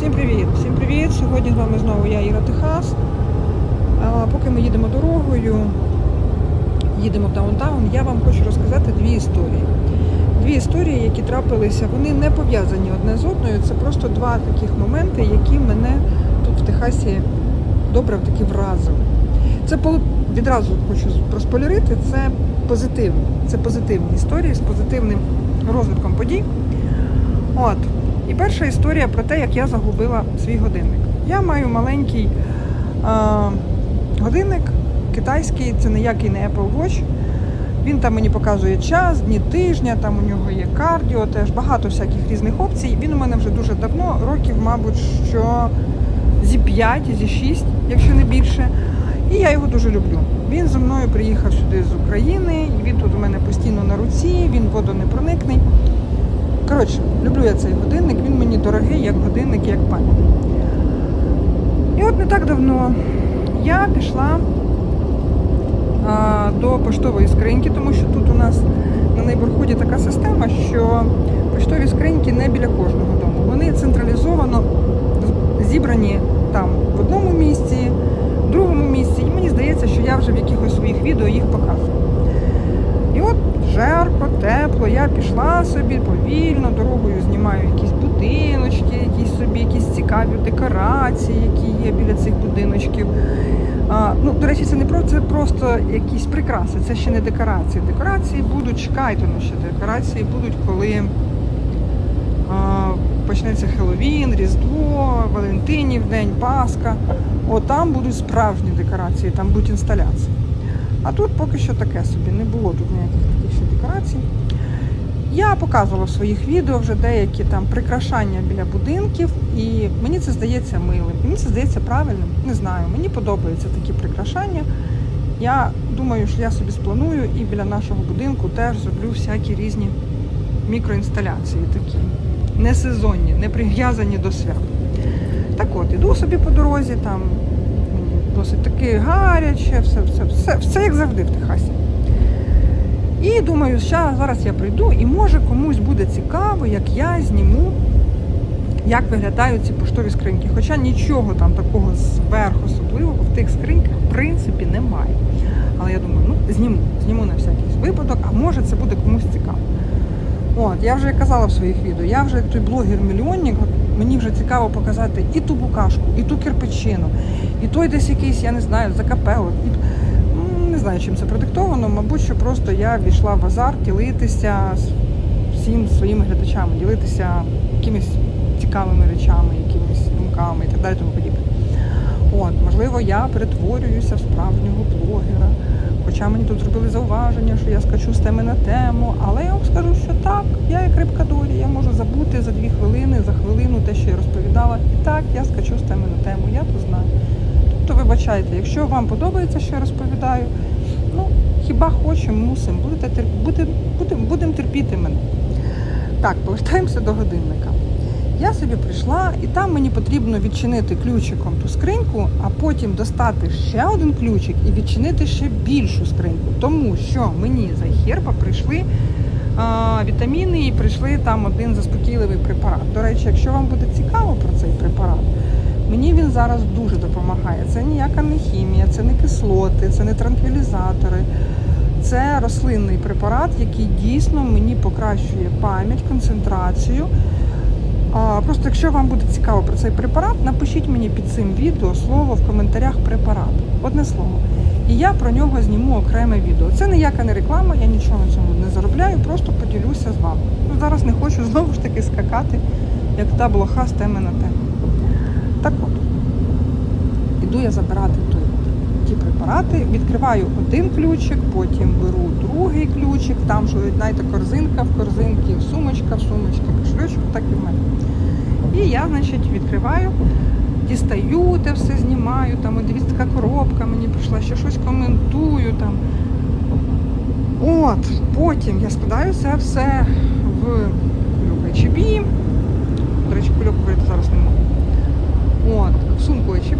Всім привіт! Всім привіт! Сьогодні з вами знову я Іра Техас. А, поки ми їдемо дорогою, їдемо в даунтаун, я вам хочу розказати дві історії. Дві історії, які трапилися, вони не пов'язані одне з одною. Це просто два таких моменти, які мене тут в Техасі добре таки вразили. Це відразу хочу проспойлерити, це позитивні. Це позитивні історії з позитивним розвитком подій. От. І перша історія про те, як я загубила свій годинник. Я маю маленький а, годинник китайський, це ніякий не Apple Watch. Він там мені показує час, дні тижня, там у нього є кардіо, теж багато всяких різних опцій. Він у мене вже дуже давно, років, мабуть, що зі 5, зі 6, якщо не більше. І я його дуже люблю. Він зі мною приїхав сюди з України, він тут у мене постійно на руці, він водонепроникний. Коротше, люблю я цей годинник, він мені дорогий, як годинник, як пам'ять. І от не так давно я пішла а, до поштової скриньки, тому що тут у нас на нейборхуді така система, що поштові скриньки не біля кожного дому. Вони централізовано зібрані там в одному місці, в другому місці. І мені здається, що я вже в якихось своїх відео їх показую. І от жарко, тепло, я пішла собі повільно, дорогою знімаю якісь будиночки, якісь собі, якісь цікаві декорації, які є біля цих будиночків. А, ну, до речі, це не про це просто якісь прикраси, це ще не декорації. Декорації будуть, чекайте, ну ще декорації будуть, коли а, почнеться Хеллоуін, Різдво, Валентинів день, Пасха. От там будуть справжні декорації, там будуть інсталяції. А тут поки що таке собі, не було тут ніяких декорацій. Я показувала в своїх відео вже деякі там прикрашання біля будинків, і мені це здається милим. Мені це здається правильним. Не знаю. Мені подобаються такі прикрашання. Я думаю, що я собі спланую і біля нашого будинку теж зроблю всякі різні мікроінсталяції такі. Не сезонні, не прив'язані до свят. Так от, іду собі по дорозі, там досить таки гаряче, все, все, все, все як завжди в Техасі. І думаю, ща, зараз я прийду і може комусь буде цікаво, як я зніму, як виглядають ці поштові скриньки. Хоча нічого там такого зверх особливого в тих скриньках в принципі немає. Але я думаю, ну зніму, зніму на всякий випадок, а може це буде комусь цікаво. От, я вже казала в своїх відео, я вже як той блогер-мільйонник, мені вже цікаво показати і ту букашку, і ту кирпичину, і той десь якийсь, я не знаю, закапело. І, м, не знаю, чим це продиктовано. Мабуть, що просто я війшла в азарт ділитися всім своїми глядачами, ділитися якимись цікавими речами, якимись думками і так далі, тому подібне. От, можливо, я перетворююся в справжнього блогера. Хоча мені тут зробили зауваження, що я скачу з теми на тему, але я вам скажу, що так, я як рибка долі, я можу забути за дві хвилини, за хвилину те, що я розповідала. І так, я скачу з теми на тему, я то знаю. Тобто, вибачайте, якщо вам подобається, що я розповідаю, ну хіба хочемо, мусимо, будете тер- будем, будем, терпіти мене. Так, повертаємося до годинника. Я собі прийшла, і там мені потрібно відчинити ключиком ту скриньку, а потім достати ще один ключик і відчинити ще більшу скриньку. Тому що мені за херба прийшли вітаміни і прийшли там один заспокійливий препарат. До речі, якщо вам буде цікаво про цей препарат, зараз дуже допомагає. Це ніяка не хімія, це не кислоти, це не транквілізатори. Це рослинний препарат, який дійсно мені покращує пам'ять, концентрацію. Просто якщо вам буде цікаво про цей препарат, напишіть мені під цим відео слово в коментарях препарат. Одне слово. І я про нього зніму окреме відео. Це ніяка не реклама, я нічого на цьому не заробляю, просто поділюся з вами. Ну, зараз не хочу знову ж таки скакати, як та блоха з теми на тему. Так от, іду я забирати той, ті препарати, відкриваю один ключик, потім беру другий ключик, там що знаєте, корзинка в корзинці, сумочка в сумочці, кошелечок, так і в мене. І я, значить, відкриваю, дістаю те все, знімаю, там, дивіться, така коробка мені прийшла, ще щось коментую там. От, потім я складаю це все в кульок HB. До речі, кульок говорити зараз не можу. От, в сумку HB йду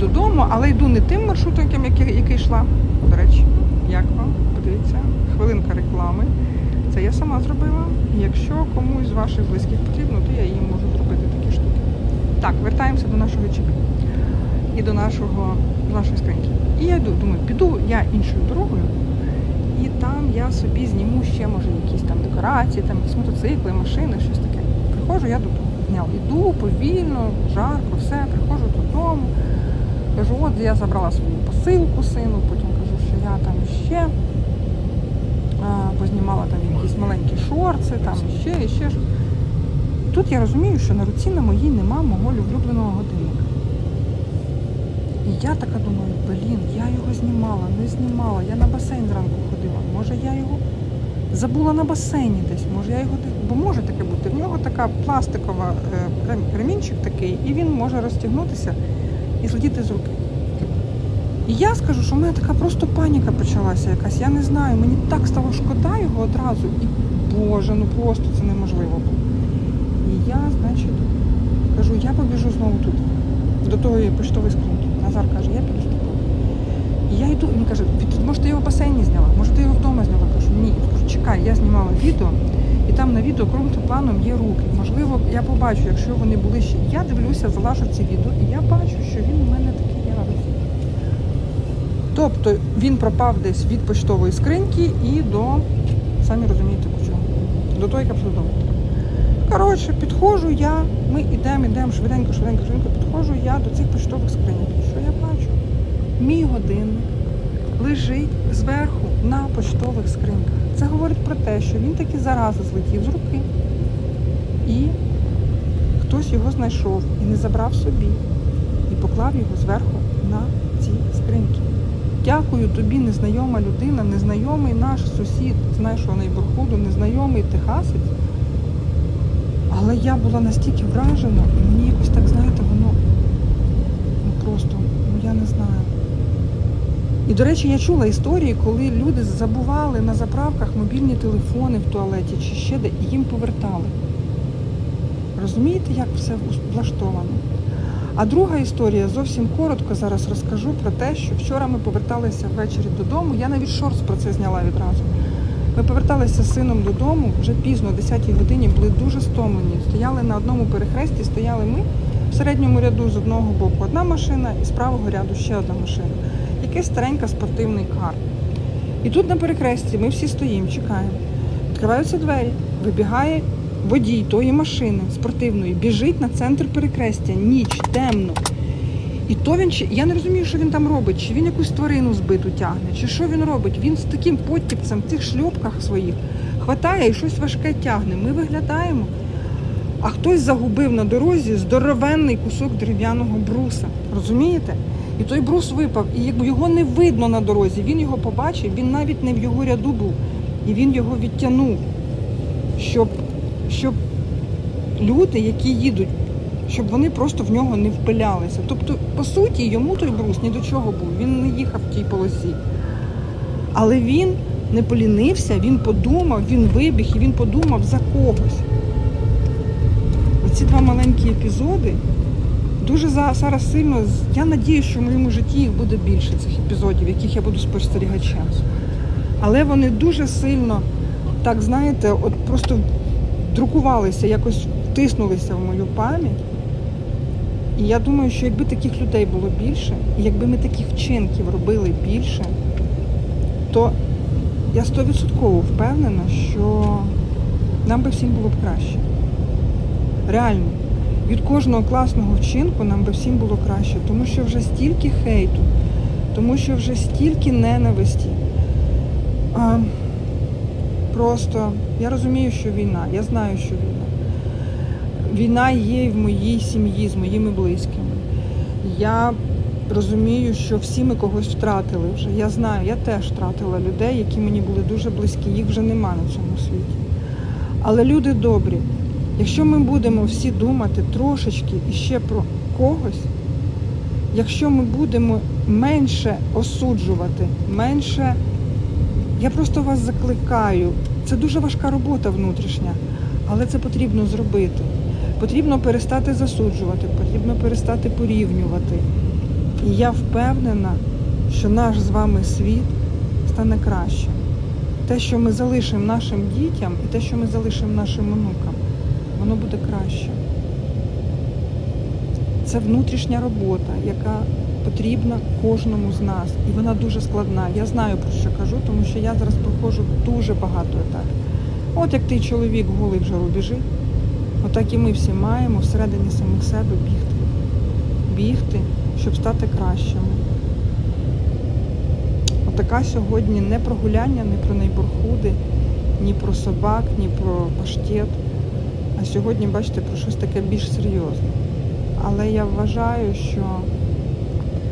додому, але йду не тим маршрутом, який, який йшла. До речі, як вам? Подивіться, хвилинка реклами. Це я сама зробила. Якщо комусь з ваших близьких потрібно, то я їм можу зробити такі штуки. Так, вертаємося до нашого ЧП і до нашого до нашої скриньки. І я йду, думаю, піду я іншою дорогою, і там я собі зніму ще, може, якісь там декорації, там якісь мотоцикли, машини, щось таке. Приходжу я додому. Іду повільно, жарко, все, приходжу додому. Кажу, от я забрала свою посилку сину, потім кажу, що я там ще познімала там якісь маленькі шорти, там ще і ще. Тут я розумію, що на руці на моїй нема мого улюбленого годинника. І я така думаю, блін, я його знімала, не знімала. Я на басейн зранку ходила. Може я його забула на басейні десь, може я його бо може таке бути. В нього така пластикова е, ремінчик такий, і він може розтягнутися і злетіти з руки. І я скажу, що в мене така просто паніка почалася якась. Я не знаю, мені так стало шкода його одразу. І Боже, ну просто це неможливо було. І я, значить, кажу, я побіжу знову туди, до тої поштової скриньки. Назар каже, я піду з тобою. І я йду, він каже, може ти його в басейні зняла, може ти його вдома зняла. Кажу, ні. Кажу, чекай, я знімала відео, і там на відео планом є руки. Можливо, я побачу, якщо вони були ще. Я дивлюся, залажу ці відео, і я бачу, що він у мене такий ярусний. Тобто він пропав десь від поштової скриньки і до, самі розумієте, до чого, до того, яка додому. Коротше, підходжу я, ми йдемо, йдемо швиденько, швиденько, швиденько, підходжу я до цих поштових скриньок. Що я бачу? Мій годинник лежить зверху на поштових скриньках. Це говорить про те, що він таки зараза злетів з руки. І хтось його знайшов і не забрав собі. І поклав його зверху на ці скриньки. Дякую тобі, незнайома людина, незнайомий наш сусід з нашого найбурхуду, незнайомий техасець. Але я була настільки вражена, і мені якось так, знаєте, воно ну просто, ну я не знаю. І, до речі, я чула історії, коли люди забували на заправках мобільні телефони в туалеті чи ще де, і їм повертали. Розумієте, як все влаштовано? А друга історія зовсім коротко зараз розкажу про те, що вчора ми поверталися ввечері додому. Я навіть шорт про це зняла відразу. Ми поверталися з сином додому вже пізно, о 10 годині, були дуже стомлені. Стояли на одному перехресті, стояли ми в середньому ряду з одного боку одна машина і з правого ряду ще одна машина. Якийсь старенька спортивний кар. І тут на перехресті ми всі стоїмо, чекаємо. Відкриваються двері, вибігає водій тої машини спортивної, біжить на центр перехрестя, ніч, темно. І то він чи я не розумію, що він там робить, чи він якусь тварину збиту тягне, чи що він робить. Він з таким подтіпцем в цих шльопках своїх хватає і щось важке тягне. Ми виглядаємо. А хтось загубив на дорозі здоровенний кусок дерев'яного бруса. Розумієте? І той брус випав, і якби його не видно на дорозі, він його побачив, він навіть не в його ряду був. І він його відтягнув, щоб, щоб люди, які їдуть, щоб вони просто в нього не впилялися. Тобто, по суті, йому той брус ні до чого був, він не їхав в тій полосі. Але він не полінився, він подумав, він вибіг і він подумав за когось. Оці два маленькі епізоди дуже за- зараз сильно. Я надію, що в моєму житті їх буде більше цих епізодів, яких я буду спостерігачем. Але вони дуже сильно, так знаєте, от просто друкувалися, якось втиснулися в мою пам'ять. І я думаю, що якби таких людей було більше, і якби ми таких вчинків робили більше, то я стовідсотково впевнена, що нам би всім було б краще. Реально, від кожного класного вчинку нам би всім було краще, тому що вже стільки хейту, тому що вже стільки ненависті. А, просто я розумію, що війна, я знаю, що війна. Війна є і в моїй сім'ї з моїми близькими. Я розумію, що всі ми когось втратили вже. Я знаю, я теж втратила людей, які мені були дуже близькі. Їх вже нема на цьому світі. Але люди добрі, якщо ми будемо всі думати трошечки іще про когось, якщо ми будемо менше осуджувати, менше. Я просто вас закликаю. Це дуже важка робота внутрішня, але це потрібно зробити. Потрібно перестати засуджувати, потрібно перестати порівнювати. І я впевнена, що наш з вами світ стане кращим. Те, що ми залишимо нашим дітям, і те, що ми залишимо нашим онукам, воно буде краще. Це внутрішня робота, яка потрібна кожному з нас. І вона дуже складна. Я знаю про що кажу, тому що я зараз проходжу дуже багато етапів. От як ти чоловік голий в жару біжить, отак і ми всі маємо всередині самих себе бігти. Бігти, щоб стати кращими. Отака сьогодні не про гуляння, не про нейборхуди, ні про собак, ні про паштет. А сьогодні, бачите, про щось таке більш серйозне. Але я вважаю, що,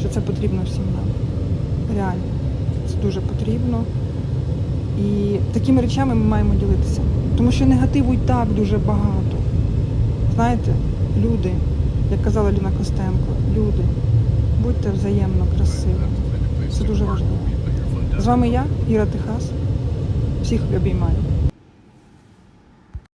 що це потрібно всім нам. Реально. Це дуже потрібно. І такими речами ми маємо ділитися. Тому що негативу і так дуже багато. Знаєте, люди, як казала Ліна Костенко, люди, будьте взаємно красивими. Це дуже важливо. З вами я, Іра Техас. Всіх обіймаю.